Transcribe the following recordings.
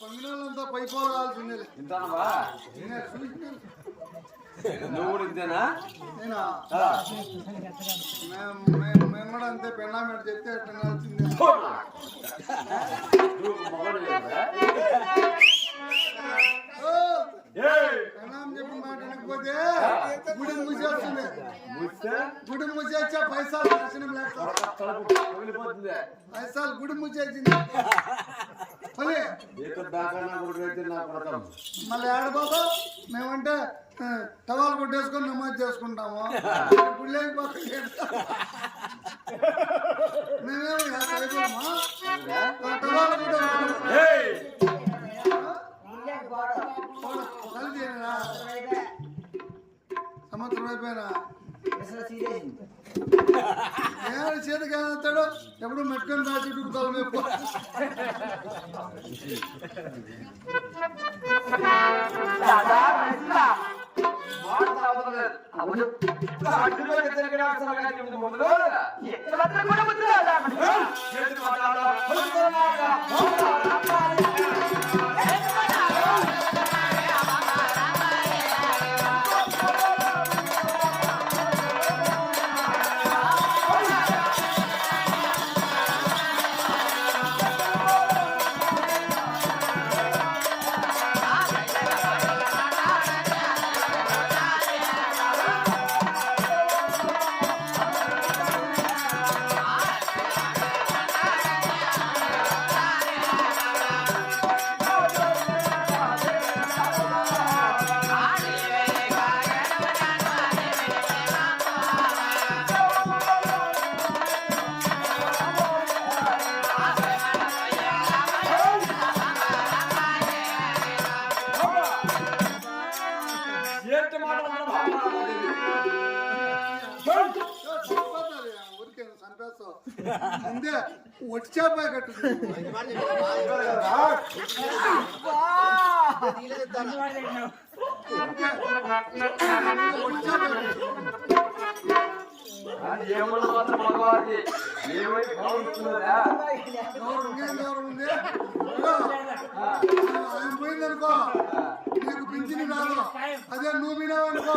పంగినాళ్ళంతా పైపోవాల్సిందే వింటానవా నేనే చూసినాను. నువ్వు కూడా ఇంతేనా. మేము కూడా అంతే పెళ్ళామెట చెప్తే? ఓ, ఏయ్! పెళ్ళాం చెప్పిన మాట వినకపోతే గుడి మూసేస్తుంది గుడి మూసేచ్చా పైసలు దర్శనం. పైసలు గుడి మూసేసింది మళ్ళీ ఆడబాబా మేమంటే టవాలు కొట్టేసుకొని నమాజ్ చేసుకుంటాము. గుళ్ళేకి పక్కన మేమేమో టవాలు సంవత్సరం అయిపోయినా? నేను చేతికి ఏమవుతాడు ఎప్పుడు మెట్టుకొని దాచి డుడుకోవాలి మేము దాదా ఊరికే చంపేస్తావు ముందే ఒట్టి చేపాయి కట్టు. ఆయన పోయిందనుకో. నీకు పింఛని రాదు అదే నువ్వు వినావనుకో.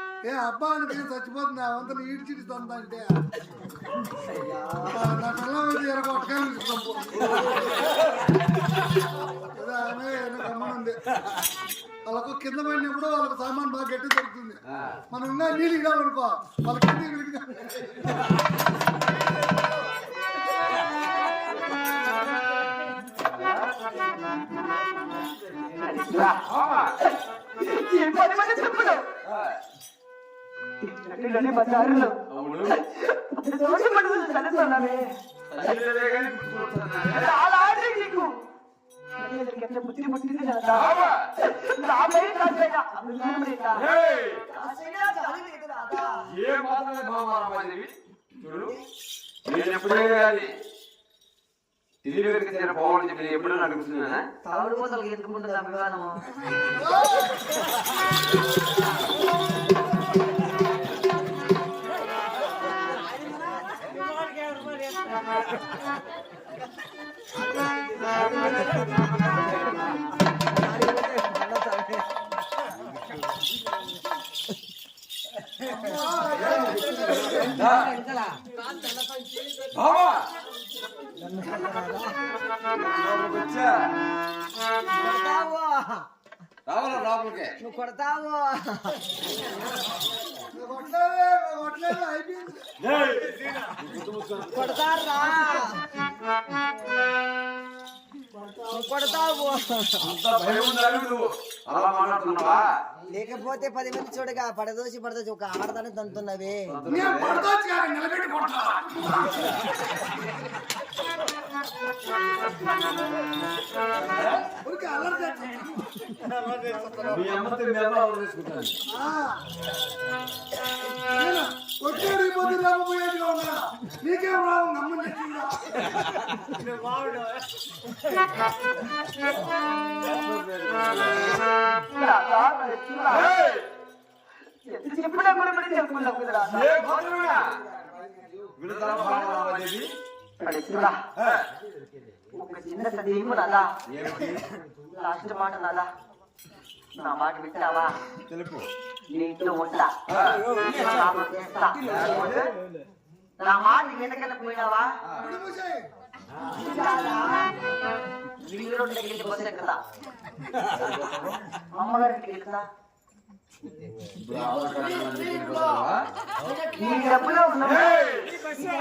ఏ అబ్బా అని చచ్చిపోతుంది వంతలు ఈడ్చిడి తొంద అంటే. అబ్బా, నా అదే ఆమె గమ్మనుంది వాళ్ళకు కింద పడినప్పుడు వాళ్ళకి సామాన్ బాగా గట్టి దొరుకుతుంది. మనం ఇంకా నీళ్ళు ఇడామనుకో వాళ్ళ కింద ఈ పది మంది చెప్పులు బజారులో. చదువుతున్నామే? చాలా ఆడి నీకు. ఎంత బుద్ధి పుట్టింది కదా? ఏ మాత్రమే చూడు. నేను ఎప్పుడే కానీ తిరిగి వెనక్కి పోవాలని చెప్పి నేను ఎప్పుడూ అడుగుతున్నానా? తాగుడు మూతలు ఎందుకు ఉంటుంది అభిమానము? బాబా లోపలికి రావాలా లోపలికి? నువ్వు కొడతావు? కొడతారా? కొడతావు లేకపోతే పది మంది చూడగా పడదోసి పడదోసి ఒక ఆడదాన్ని తంతున్నవి. అల్లరి తెచ్చిందా చెప్పినా కూడా మరి చెప్పుకున్నావు కదా ఏ గోత్రమేనా? విడతల భావనామదేవి? పడిస్తున్నా ఏ, ఒక చిన్న సందేహం నాదా ఏమిటి లాస్ట్ మాట నాదా నా మాట వింటావా తెలుపు నీ ఇంట్లో ఉంటా కాపురం చేస్తా నా మాట వెనకకపోయినావా విడిపోసేయ్. వీళ్ళు దగ్గరికి పోతే కదా అమ్మగారికి వెళ్తా డబ్బులో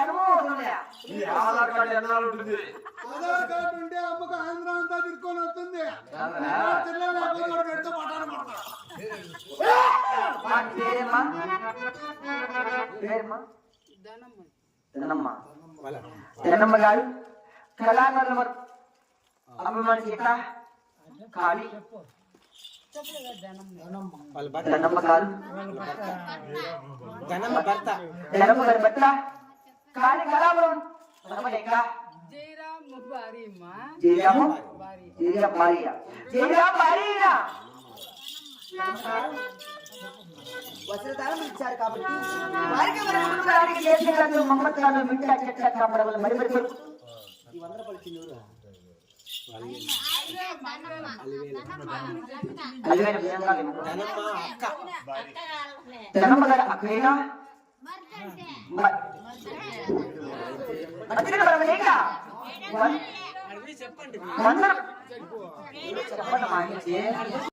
అనుభవం? ఈ ఆధార్ కార్డు ఎన్నాళ్ళు ఉంటుంది? ఆధార్ కార్డు ఉంటే అమ్మకు ఆంధ్ర అంతా తిరుక్కొని వస్తుంది. పట్టాను పడతా ధనమ్మ ధనమ్మ గారు కళాకారుల వారు అభిమాని ఎక్కడ ఖాళీ ధనమ్మ గారు ధనమ్మ గారి భర్త ఖాళీ కళాపురం ధనమ్మ ఎక్కడ జయరామ్ భార్యమ్మా జయరాము జయరామ్ భార్య జయరామ్ భార్య వస్త్రదానం ఇచ్చారు కాబట్టి వారికి మిట్టా చెట్ల కాపడవలు మరి మరి ఈ. ధనమ్మ గారి బలమలేక వందనం చెప్పండి.